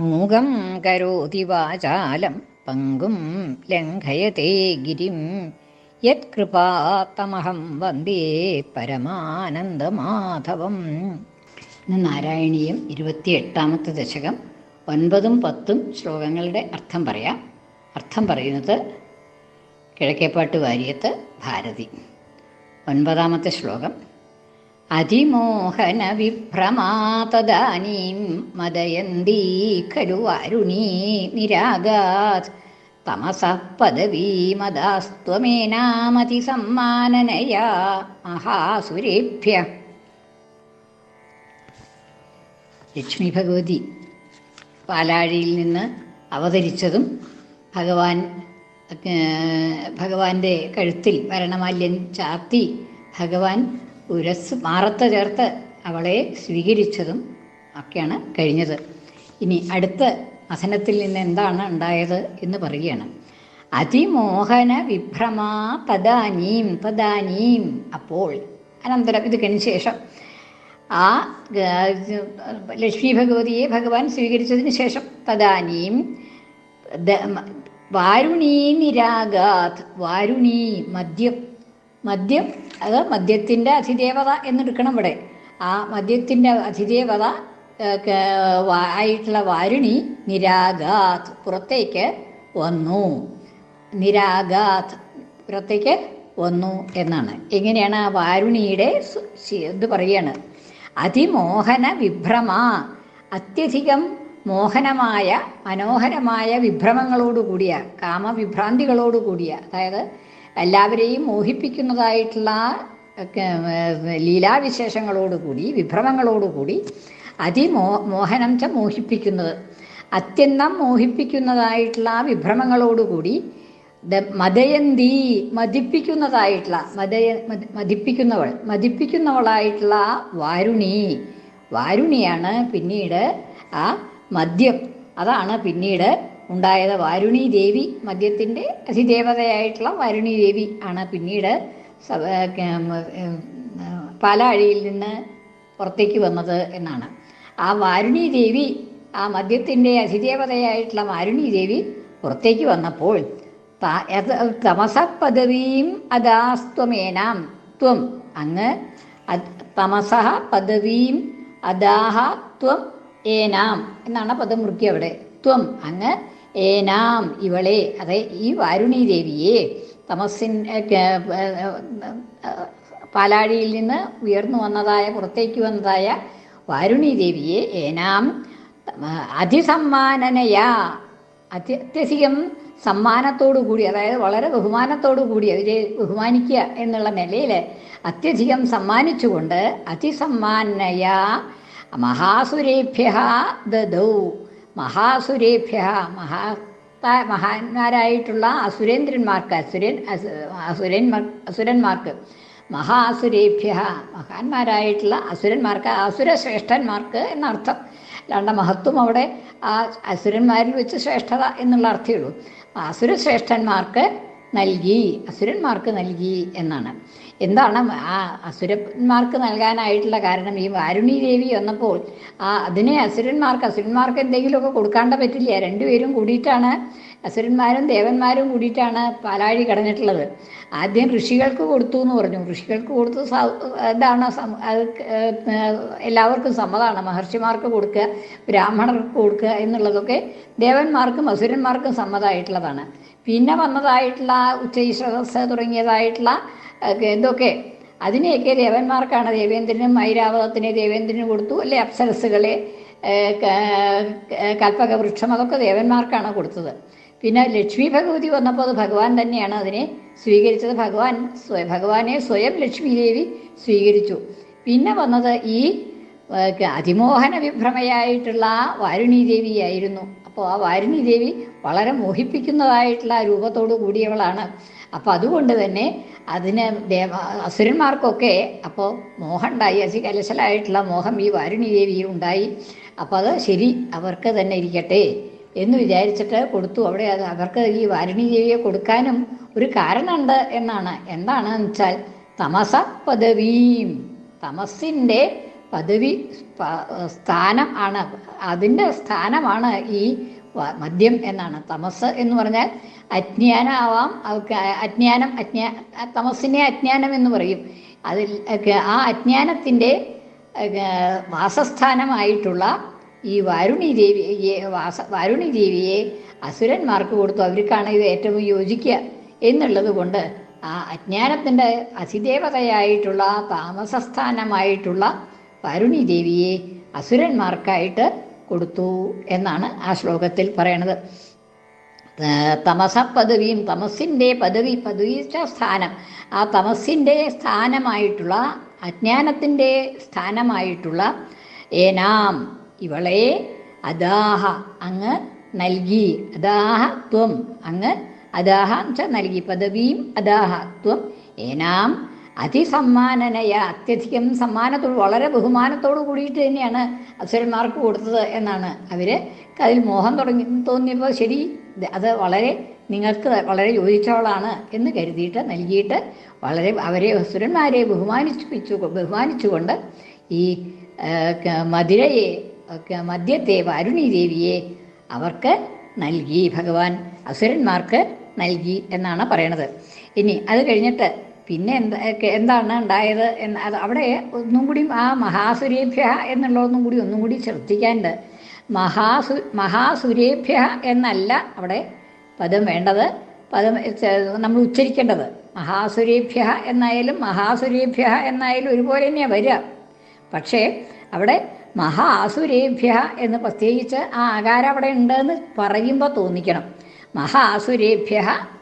മൂകം കരോതി വാചാലം പങ്കും ലംഘയത്തെ ഗിരിം. യത്കൃപാത്തമഹം വന്ദേ പരമാനന്ദമാധവം. ഇന്ന് നാരായണീയം ഇരുപത്തിയെട്ടാമത്തെ ദശകം. ഒൻപതും പത്തും ശ്ലോകങ്ങളുടെ അർത്ഥം പറയാം. അർത്ഥം പറയുന്നത് കിഴക്കേപ്പാട്ട് വാര്യത്ത് ഭാരതി. ഒൻപതാമത്തെ ശ്ലോകം. അതിമോഹന വിഭ്രമാതദാനീം മദയന്തീ ഖലു വാരുണീ നിരാഗാത് തമസ പദവീമദാസ്ത്വമേനാമതിസമ്മാനനയാ മഹാസുരേഭ്യ. ലക്ഷ്മി ഭഗവതി പാലാഴിയിൽ നിന്ന് അവതരിച്ചതും ഭഗവാൻ ഭഗവാന്റെ കഴുത്തിൽ വരണമാല്യം ചാർത്തി ഭഗവാൻ ഉരസ് മാറത്ത് ചേർത്ത് അവളെ സ്വീകരിച്ചതും ഒക്കെയാണ് കഴിഞ്ഞത്. ഇനി അടുത്ത വസനത്തിൽ നിന്ന് എന്താണ് ഉണ്ടായത് എന്ന് പറയുകയാണ്. അതിമോഹന വിഭ്രമാ തദാനീം തദാനീം അപ്പോൾ അനന്തരം ഇത് കഴിഞ്ഞ ശേഷം ആ ലക്ഷ്മി ഭഗവതിയെ ഭഗവാൻ സ്വീകരിച്ചതിന് ശേഷം തദാനീം വാരുണീ നിരാഗാത് വാരുണീ മദ്യം മദ്യം അത് മദ്യത്തിന്റെ അധിദേവത എന്നെടുക്കണം ഇവിടെ. ആ മദ്യത്തിന്റെ അതിദേവത ആയിട്ടുള്ള വാരുണി നിരാഗാത് പുറത്തേക്ക് വന്നു. നിരാഗാത് പുറത്തേക്ക് വന്നു എന്നാണ്. എങ്ങനെയാണ് ആ വാരുണിയുടെ ഇത് പറയാണ്? അതിമോഹന വിഭ്രമ അത്യധികം മോഹനമായ മനോഹരമായ വിഭ്രമങ്ങളോടുകൂടിയ കാമവിഭ്രാന്തികളോടുകൂടിയ അതായത് എല്ലാവരെയും മോഹിപ്പിക്കുന്നതായിട്ടുള്ള ലീലാവിശേഷങ്ങളോടുകൂടി വിഭ്രമങ്ങളോടുകൂടി അതിമോ മോഹനം ച മോഹിപ്പിക്കുന്നത്. അത്യന്തം മോഹിപ്പിക്കുന്നതായിട്ടുള്ള വിഭ്രമങ്ങളോടുകൂടി മതയന്തി മതിപ്പിക്കുന്നതായിട്ടുള്ള മതയ മതിപ്പിക്കുന്നവൾ മതിപ്പിക്കുന്നവളായിട്ടുള്ള വാരുണി. വാരുണിയാണ് പിന്നീട് ആ മദ്യം. അതാണ് പിന്നീട് ഉണ്ടായത് വാരുണി ദേവി മദ്യത്തിന്റെ അധിദേവതയായിട്ടുള്ള വാരുണി ദേവി ആണ് പിന്നീട് പാലാഴിയിൽ നിന്ന് പുറത്തേക്ക് വന്നത് എന്നാണ്. ആ വാരുണി ദേവി ആ മദ്യത്തിന്റെ അധിദേവതയായിട്ടുള്ള വാരുണി ദേവി പുറത്തേക്ക് വന്നപ്പോൾ തമസ പദവീം അദാസ്ത്വമേനാം ത്വം. അങ്ങ് തമസ പദവീം അദാഹ ത്വം ഏനാം എന്നാണ് പദം മുറുക്കി അവിടെ. ത്വം. അങ്ങ് ഏനാം ഇവളെ അതെ ഈ വാരുണി ദേവിയെ തമസിൻ പാലാഴിയിൽ നിന്ന് ഉയർന്നു വന്നതായ പുറത്തേക്ക് വന്നതായ വാരുണി ദേവിയെ ഏനാം അതിസമ്മാനനയാ. അത്യ അത്യധികം സമ്മാനത്തോടു കൂടി അതായത് വളരെ ബഹുമാനത്തോടു കൂടി അവരെ ബഹുമാനിക്കുക എന്നുള്ള നിലയിൽ അത്യധികം സമ്മാനിച്ചുകൊണ്ട് അതിസമ്മാനയാ മഹാസുരേഭ്യ ദദൗ. മഹാസുരേഭ്യ മഹാ മഹാന്മാരായിട്ടുള്ള അസുരേന്ദ്രന്മാർക്ക് അസുരൻ അസുരന്മാർ അസുരന്മാർക്ക് മഹാസുരേഭ്യ മഹാന്മാരായിട്ടുള്ള അസുരന്മാർക്ക് അസുരശ്രേഷ്ഠന്മാർക്ക് എന്നർത്ഥം. അല്ലാണ്ട് മഹത്വം അവിടെ ആ അസുരന്മാരിൽ വെച്ച് ശ്രേഷ്ഠത എന്നുള്ള അർത്ഥമേ ഉള്ളൂ. അസുരശ്രേഷ്ഠന്മാർക്ക് നൽകി അസുരന്മാർക്ക് നൽകി എന്നാണ്. എന്താണ് ആ അസുരന്മാർക്ക് നൽകാനായിട്ടുള്ള കാരണം? ഈ വാരുണി ദേവി വന്നപ്പോൾ ആ അതിനെ അസുരന്മാർക്ക് അസുരന്മാർക്ക് എന്തെങ്കിലുമൊക്കെ കൊടുക്കാണ്ട പറ്റില്ല? രണ്ടുപേരും കൂടിയിട്ടാണ് അസുരന്മാരും ദേവന്മാരും കൂടിയിട്ടാണ് പാലാഴി കടഞ്ഞിട്ടുള്ളത് ആദ്യം ഋഷികൾക്ക് കൊടുത്തു എന്ന് പറഞ്ഞു. ഋഷികൾക്ക് കൊടുത്ത് എന്താണ് എല്ലാവർക്കും സമ്മതമാണ് മഹർഷിമാർക്ക് കൊടുക്കുക ബ്രാഹ്മണർക്ക് കൊടുക്കുക എന്നുള്ളതൊക്കെ ദേവന്മാർക്കും അസുരന്മാർക്കും സമ്മതമായിട്ടുള്ളതാണ്. പിന്നെ വന്നതായിട്ടുള്ള ഉച്ചൈശ്രസ് തുടങ്ങിയതായിട്ടുള്ള ഇതൊക്കെ അതിനെയൊക്കെ ദേവന്മാർക്കാണ് ദേവേന്ദ്രനും ഐരാവതത്തിനെ ദേവേന്ദ്രന് കൊടുത്തു. അല്ലെ? അപ്സരസുകളെ കൽപ്പകവൃക്ഷം അതൊക്കെ ദേവന്മാർക്കാണ് കൊടുത്തത്. പിന്നെ ലക്ഷ്മി ഭഗവതി വന്നപ്പോൾ അത് ഭഗവാൻ തന്നെയാണ് അതിനെ സ്വീകരിച്ചത്. ഭഗവാൻ ഭഗവാനെ സ്വയം ലക്ഷ്മി ദേവി സ്വീകരിച്ചു. പിന്നെ വന്നത് ഈ അതിമോഹന വിഭ്രമയായിട്ടുള്ള ആ വാരുണി ദേവിയായിരുന്നു. അപ്പോൾ ആ വാരുണി ദേവി വളരെ മോഹിപ്പിക്കുന്നതായിട്ടുള്ള രൂപത്തോടു കൂടിയവളാണ്. അപ്പോൾ അതുകൊണ്ട് തന്നെ അതിന് ദേവ അസുരന്മാർക്കൊക്കെ അപ്പോൾ മോഹം ഉണ്ടായി അതികലശലായിട്ടുള്ള മോഹം ഈ വാരുണി ദേവിയിൽ ഉണ്ടായി അപ്പോൾ അത് ശരി അവർക്ക് തന്നെ ഇരിക്കട്ടെ എന്ന് വിചാരിച്ചിട്ട് കൊടുത്തു. അവിടെ അത് അവർക്ക് ഈ വാരുണി ദേവിയെ കൊടുക്കാനും ഒരു കാരണമുണ്ട് എന്നാണ്. എന്താണെന്ന് വെച്ചാൽ തമസ പദവീം. തമസിന്റെ പദവി സ്ഥാനം ആണ്. അതിന്റെ സ്ഥാനമാണ് ഈ മദ്യം എന്നാണ്. തമസ് എന്ന് പറഞ്ഞാൽ അജ്ഞാനാവാം അവർക്ക് അജ്ഞാനം അജ്ഞാ തമസിനെ അജ്ഞാനം എന്ന് പറയും. അതിൽ ആ അജ്ഞാനത്തിന്റെ വാസസ്ഥാനമായിട്ടുള്ള ഈ വാരുണി ദേവിയെ വാസ വാരുണി ദേവിയെ അസുരന്മാർക്ക് കൊടുത്തു. അവർക്കാണ് ഇത് ഏറ്റവും യോജിക്കുക എന്നുള്ളത് കൊണ്ട് ആ അജ്ഞാനത്തിന്റെ അതിദേവതയായിട്ടുള്ള താമസസ്ഥാനമായിട്ടുള്ള വാരുണി ദേവിയെ അസുരന്മാർക്കായിട്ട് കൊടുത്തു എന്നാണ് ആ ശ്ലോകത്തിൽ പറയണത്. തമസ പദവിയും തമസിന്റെ പദവി പദവി സ്ഥാനം. ആ തമസിന്റെ സ്ഥാനമായിട്ടുള്ള അജ്ഞാനത്തിന്റെ സ്ഥാനമായിട്ടുള്ള ഏനാം ഇവളെ അദാഹ അങ്ങ് നൽകി. അദാഹ ത്വം അങ്ങ് അദാഹ നൽകി. പദവിയും അദാഹ ത്വം ഏനാം അതിസമ്മാനനയ അത്യധികം സമ്മാനത്തോട് വളരെ ബഹുമാനത്തോടു കൂടിയിട്ട് തന്നെയാണ് അസുരന്മാർക്ക് കൊടുത്തത് എന്നാണ് അവർ അതിൽ മോഹം തുടങ്ങി തോന്നിയപ്പോൾ ശരി അത് വളരെ നിങ്ങൾക്ക് വളരെ യോജിച്ചവളാണ് എന്ന് കരുതിയിട്ട് നൽകിയിട്ട് വളരെ അവരെ അസുരന്മാരെ ബഹുമാനിച്ചു ബഹുമാനിച്ചുകൊണ്ട് ഈ മധുരയെ മദ്യത്തെ വാരുണി ദേവിയെ അവർക്ക് നൽകി ഭഗവാൻ അസുരന്മാർക്ക് നൽകി എന്നാണ് പറയണത്. ഇനി അത് കഴിഞ്ഞിട്ട് പിന്നെ എന്താ എന്താണ് ഉണ്ടായത് എന്ന് അത് അവിടെ ഒന്നും കൂടി ആ മഹാസുരേഭ്യ എന്നുള്ളതൊന്നും കൂടി ഒന്നും കൂടി ശ്രദ്ധിക്കാണ്ട് മഹാസു മഹാസുരേഭ്യ എന്നല്ല അവിടെ പദം വേണ്ടത്. പദം നമ്മൾ ഉച്ചരിക്കേണ്ടത്. മഹാസുരേഭ്യ എന്നായാലും മഹാസുരേഭ്യ എന്നായാലും ഒരുപോലെ തന്നെയാണ് വരിക. പക്ഷേ അവിടെ മഹാസുരേഭ്യ എന്ന് പ്രത്യേകിച്ച് ആ ആകാരം അവിടെ ഉണ്ടെന്ന് പറയുമ്പോൾ തോന്നിക്കണം. മഹാസുരേഭ്യ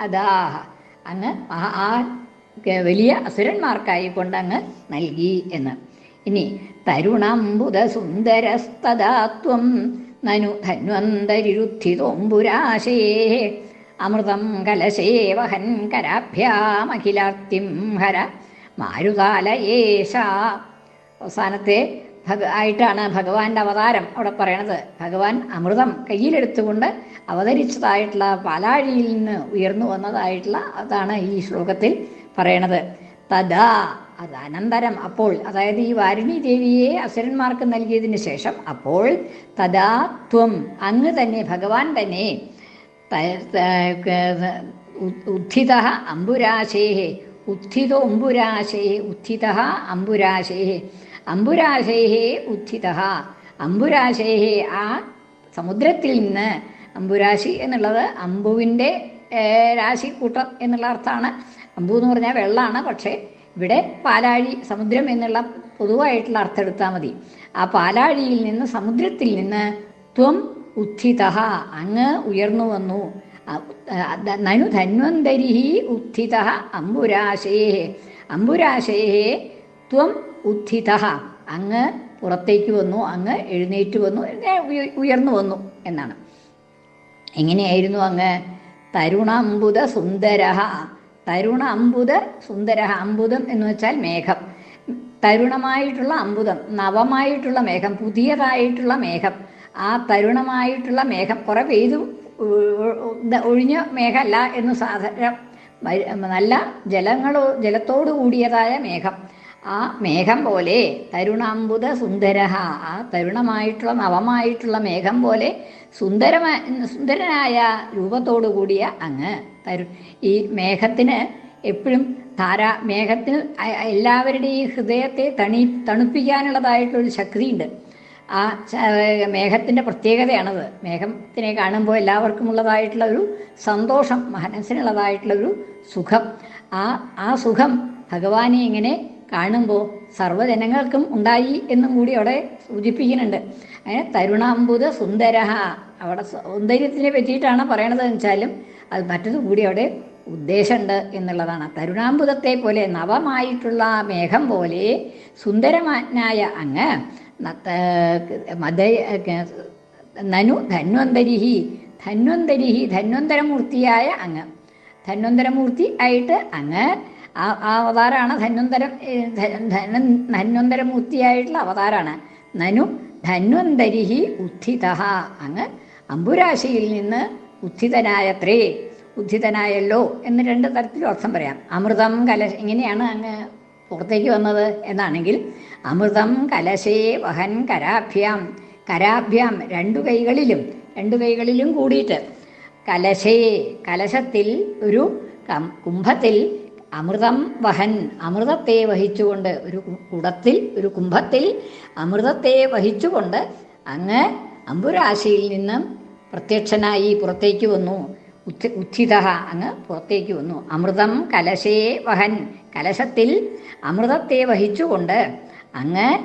അതാഹ അങ്ങ് ആ വലിയ അസുരന്മാർക്കായി കൊണ്ടങ്ങ് നൽകി എന്ന്. ഇനി തരുണംബുധ സുന്ദരസ്തദാത്വം നനു ധന്വന്തരിരുദ്ധിതോമ്പുരാശേ അമൃതം കലശേ കരാഭ്യാമഖിലാർത്തിം ഹര മാരുതാലയേശ അവസാനത്തെ ആയിട്ടാണ് ഭഗവാന്റെ അവതാരം അവിടെ പറയണത്. ഭഗവാൻ അമൃതം കയ്യിലെടുത്തുകൊണ്ട് അവതരിച്ചതായിട്ടുള്ള പാലാഴിയിൽ നിന്ന് ഉയർന്നു വന്നതായിട്ടുള്ള അതാണ് ഈ ശ്ലോകത്തിൽ പറയണത്. തഥാ അത് അനന്തരം അപ്പോൾ അതായത് ഈ വാരിണി ദേവിയെ അസുരന്മാർക്ക് നൽകിയതിന് ശേഷം അപ്പോൾ തഥാ ത്വം അങ്ങ് തന്നെ ഭഗവാൻ തന്നെ ഉത്ഥിത അംബുരാശേ ഉത്ഥിത അംബുരാശേ ഉത്ഥിത അംബുരാശേ അംബുരാശേ ഉത്ഥിത അംബുരാശേ ആ സമുദ്രത്തിൽ നിന്ന് അമ്പുരാശി എന്നുള്ളത് അമ്പുവിന്റെ രാശിക്കൂട്ടം എന്നുള്ള അർത്ഥമാണ്. അമ്പു എന്ന് പറഞ്ഞാൽ വെള്ളമാണ് പക്ഷേ ഇവിടെ പാലാഴി സമുദ്രം എന്നുള്ള പൊതുവായിട്ടുള്ള അർത്ഥം എടുത്താൽ മതി. ആ പാലാഴിയിൽ നിന്ന് സമുദ്രത്തിൽ നിന്ന് ത്വം ഉത്ഥിത അങ്ങ് ഉയർന്നു വന്നു. നനു ധന്വന്തരി ഉത്ഥിത അമ്പുരാശേ അമ്പുരാശേ ത്വം ഉത്ഥിത അങ്ങ് പുറത്തേക്ക് വന്നു അങ്ങ് എഴുന്നേറ്റ് വന്നു ഉയർന്നു വന്നു എന്നാണ്. എങ്ങനെയായിരുന്നു അങ്ങ്? തരുണാംബുദ സുന്ദര തരുണ അമ്പുത സുന്ദര അമ്പുതം എന്ന് വെച്ചാൽ മേഘം. തരുണമായിട്ടുള്ള അമ്പുതം നവമായിട്ടുള്ള മേഘം പുതിയതായിട്ടുള്ള മേഘം. ആ തരുണമായിട്ടുള്ള മേഘം കുറെ പെയ്തു ഒഴിഞ്ഞ മേഘമല്ല എന്ന് സാധാരണ നല്ല ജലങ്ങളോ ജലത്തോടു കൂടിയതായ മേഘം. ആ മേഘം പോലെ തരുണാംബുദ സുന്ദര ആ തരുണമായിട്ടുള്ള നവമായിട്ടുള്ള മേഘം പോലെ സുന്ദരമായ സുന്ദരനായ രൂപത്തോടു കൂടിയ അങ്ങ് തരു ഈ മേഘത്തിന് എപ്പോഴും ധാരാ മേഘത്തിൽ എല്ലാവരുടെയും ഹൃദയത്തെ തണി തണുപ്പിക്കാനുള്ളതായിട്ടുള്ളൊരു ശക്തിയുണ്ട്. ആ മേഘത്തിന്റെ പ്രത്യേകതയാണത്. മേഘത്തിനെ കാണുമ്പോൾ എല്ലാവർക്കും ഉള്ളതായിട്ടുള്ള ഒരു സന്തോഷം മനസ്സിനുള്ളതായിട്ടുള്ള ഒരു സുഖം. ആ ആ സുഖം ഭഗവാനെ ഇങ്ങനെ കാണുമ്പോൾ സർവജനങ്ങൾക്കും ഉണ്ടായി എന്നും കൂടി അവിടെ സൂചിപ്പിക്കുന്നുണ്ട്. അങ്ങനെ തരുണാമ്പുത സുന്ദര അവിടെ സൗന്ദര്യത്തിനെ പറ്റിയിട്ടാണ് പറയണത് വെച്ചാലും അത് മറ്റൊരു കൂടി അവിടെ ഉദ്ദേശമുണ്ട് എന്നുള്ളതാണ്. തരുണാംബുദത്തെ പോലെ നവമായിട്ടുള്ള മേഘം പോലെ സുന്ദരമാനായ അങ്ങ് മത നനു ധന്വന്തരിഹി ധന്വന്തരിഹി ധന്വന്തരമൂർത്തിയായ അങ്ങ്. ധന്വന്തരമൂർത്തി ആയിട്ട് അങ്ങ് ആ ആ അവതാരമാണ് ധന്വന്തരം ഏ, ധ- ധന- ധന്വന്തരമൂർത്തിയായിട്ടുള്ള അവതാരമാണ് നനു ധന്വന്തരിഹി ഉത്ഥിത അങ്ങ് അമ്പുരാശിയിൽ നിന്ന് ഉത്ഥിതനായത്രേ ഉദ്ധിതനായല്ലോ എന്ന് രണ്ട് തരത്തിലും അർത്ഥം പറയാം. അമൃതം കലശ ഇങ്ങനെയാണ് അങ്ങ് പുറത്തേക്ക് വന്നത് എന്നാണെങ്കിൽ അമൃതം കലശേ വഹൻ കരാഭ്യാം. കരാഭ്യാം രണ്ടു കൈകളിലും രണ്ടു കൈകളിലും കൂടിയിട്ട്. കലശേ കലശത്തിൽ ഒരു കുംഭത്തിൽ അമൃതം വഹൻ. അമൃതത്തെ വഹിച്ചുകൊണ്ട് ഒരു കുടത്തിൽ ഒരു കുംഭത്തിൽ അമൃതത്തെ വഹിച്ചുകൊണ്ട് അങ്ങ് അമ്പുരാശിയിൽ നിന്നും പ്രത്യക്ഷനായി പുറത്തേക്ക് വന്നു. ഉത്ഥ ഉത്ഥിത അങ്ങ് പുറത്തേക്ക് വന്നു. അമൃതം കലശേ വഹൻ. കലശത്തിൽ അമൃതത്തെ വഹിച്ചുകൊണ്ട് അങ്ങ്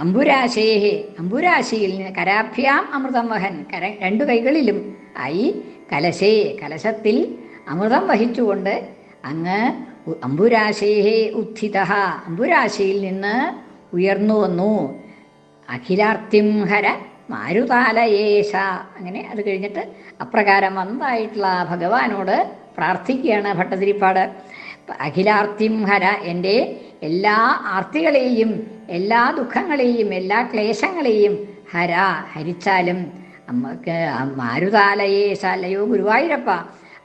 അമ്പുരാശേഹേ അമ്പുരാശിയിൽ കരാഭ്യാം അമൃതം വഹൻ. കര രണ്ടു കൈകളിലും ആയി കലശേ. കലശത്തിൽ അമൃതം വഹിച്ചുകൊണ്ട് അങ്ങ് അമ്പുരാശേ ഉത്ഥിത. അമ്പുരാശിയിൽ നിന്ന് ഉയർന്നു വന്നു. അഖിലാർത്തിം ഹര മാരുതാലയേശ. അങ്ങനെ അത് കഴിഞ്ഞിട്ട് അപ്രകാരം വന്നതായിട്ടുള്ള ഭഗവാനോട് പ്രാർത്ഥിക്കുകയാണ് ഭട്ടതിരിപ്പാട്. അഖിലാർത്തിം ഹര എന്റെ എല്ലാ ആർത്തികളെയും എല്ലാ ദുഃഖങ്ങളെയും എല്ലാ ക്ലേശങ്ങളെയും ഹര ഹരിച്ചാലും മാരുതാലയേശ അല്ലയോ ഗുരുവായൂരപ്പ.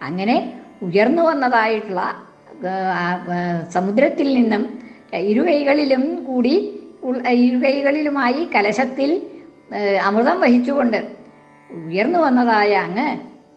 അങ്ങനെ ഉയർന്നു വന്നതായിട്ടുള്ള സമുദ്രത്തിൽ നിന്നും ഇരുകൈകളിലും കൂടി ഇരുകൈകളിലുമായി കലശത്തിൽ അമൃതം വഹിച്ചുകൊണ്ട് ഉയർന്നു വന്നതായ അങ്ങ്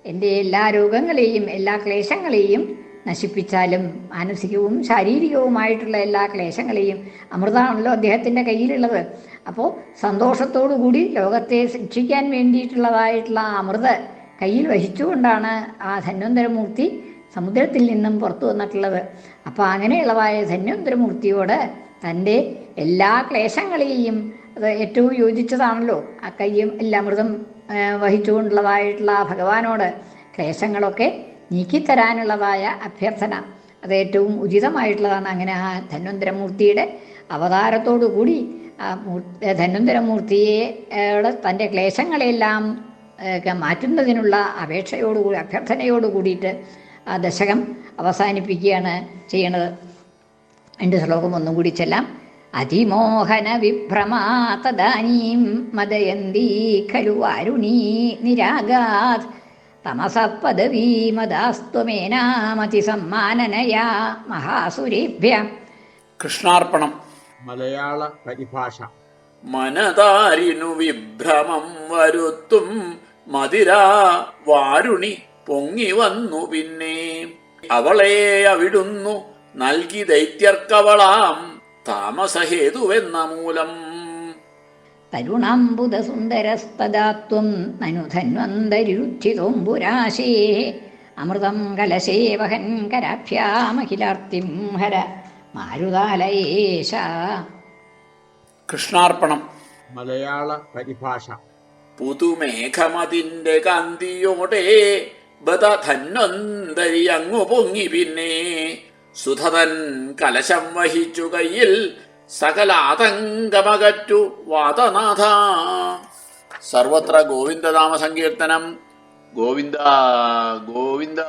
എന്റെ എല്ലാ രോഗങ്ങളെയും എല്ലാ ക്ലേശങ്ങളെയും നശിപ്പിച്ചാലും മാനസികവും ശാരീരികവുമായിട്ടുള്ള എല്ലാ ക്ലേശങ്ങളെയും അമൃതമാണല്ലോ അദ്ദേഹത്തിന്റെ കയ്യിലുള്ളത്. അപ്പോൾ സന്തോഷത്തോടു കൂടി ലോകത്തെ ശിക്ഷിക്കാൻ വേണ്ടിയിട്ടുള്ളതായിട്ടുള്ള അമൃത് കയ്യിൽ വഹിച്ചുകൊണ്ടാണ് ആ ധന്വന്തരമൂർത്തി സമുദ്രത്തിൽ നിന്നും പുറത്തു വന്നിട്ടുള്ളത്. അപ്പോൾ അങ്ങനെയുള്ളതായ ധന്വന്തരമൂർത്തിയോട് തന്റെ എല്ലാ ക്ലേശങ്ങളെയും അത് ഏറ്റവും യോജിച്ചതാണല്ലോ. ആ കയ്യും എല്ലാ അമൃതം വഹിച്ചുകൊണ്ടുള്ളതായിട്ടുള്ള ആ ഭഗവാനോട് ക്ലേശങ്ങളൊക്കെ നീക്കിത്തരാനുള്ളതായ അഭ്യർത്ഥന. അത് ഏറ്റവും ഉചിതമായിട്ടുള്ളതാണ് അങ്ങനെ ആ ധന്വന്തരമൂർത്തിയുടെ അവതാരത്തോടു കൂടി ആ മൂർ- ധന്വന്തരമൂർത്തിയെ തന്റെ ക്ലേശങ്ങളെല്ലാം മാറ്റുന്നതിനുള്ള അപേക്ഷയോടുകൂടി അഭ്യർത്ഥനയോട് കൂടിയിട്ട് ആ ദശകം അവസാനിപ്പിക്കുകയാണ് ചെയ്യണത്. രണ്ട് ശ്ലോകം ഒന്നും കൂടി ചെല്ലാം. അതിമോഹന വിഭ്രമാ തദാനീം മദയന്തി ഖലു വാരുണീ നിരാഗാത് തമസ പദവീമദാസ്ത്വമേനാമതി സമ്മാനനയാ മഹാസുരേഭ്യ. കൃഷ്ണാർപ്പണം. മലയാള പരിഭാഷ. മനതാരിനു വിഭ്രമം വരുത്തും മതിരാ വാരുണി പൊങ്ങി വന്നു പിന്നെ. അവളെ അവിടുന്നു നൽകി ദൈത്യർക്കവളാം താമസഹേതുവെന്ന മൂലം. തരുണാംബുധസുന്ദരസ്തദാത്വം നനു ധന്വന്തരിരുദ്ധിതോംബുരാശേ അമൃതം കലശേ വഹൻ കരാഭ്യാമഖിലാർത്തിം ഹര മാരുതാലയേശ. കൃഷ്ണാർപ്പണം. മലയാള പരിഭാഷ. പുതുമേഘമതിന്റെ കാന്തിയോടെ ബത അങ്ങു പൊങ്ങി പിന്നെ സുധതൻ കലശം വഹിച്ചു കയ്യിൽ സകല ആതങ്കമകറ്റു വാതനാഥ സർവത്ര ഗോവിന്ദനാമ സങ്കീർത്തനം ഗോവിന്ദ ഗോവിന്ദ.